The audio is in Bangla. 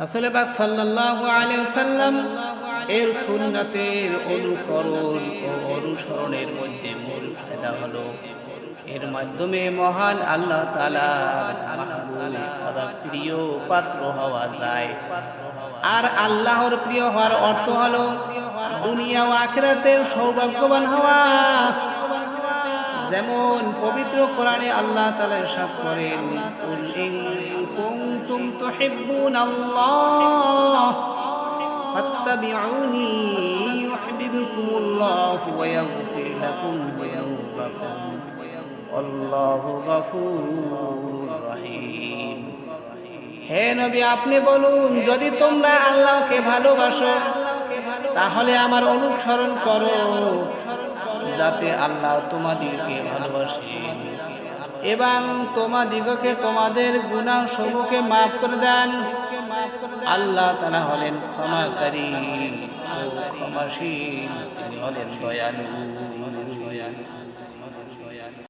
রাসুল পাক সাল্লাল্লাহু আলাইহি সাল্লাম এর সুন্নাতের অনুকরণ ও অনুসরণের মধ্যে মূল ফায়দা হলো, এর মাধ্যমে মহান আল্লাহ তাআলার মাহবুব প্রিয় পাত্র হওয়া যায়। আর আল্লাহর প্রিয় হওয়ার অর্থ হলো, দুনিয়া ও আখিরাতের সৌভাগ্যবান হওয়া। যেমন পবিত্র কোরআনে আল্লাহ তাআলা ইরশাদ করেন, কুল ইন কুনতুম তুহিব্বুনাল্লাহ ফাত্তাবিউনি ইউহিব্বুকুমুল্লাহ ওয়া ইয়াগফির লাকুম আল্লাহু রহিম। হে নবী, আপনি বলুন, যদি তোমরা আল্লাহকে ভালোবাসো, তাহলে আমার অনুসরণ করো। যাতে আল্লাহ তোমাদেরকে ভালোবাসে। এবং তোমাদিগকে তোমাদের গুণা সমূহকে মাফ করে দেন। আল্লাহ তালা হলেন ক্ষমাকারী ও ক্ষমাশীল। তিনি হলেন দয়ালু।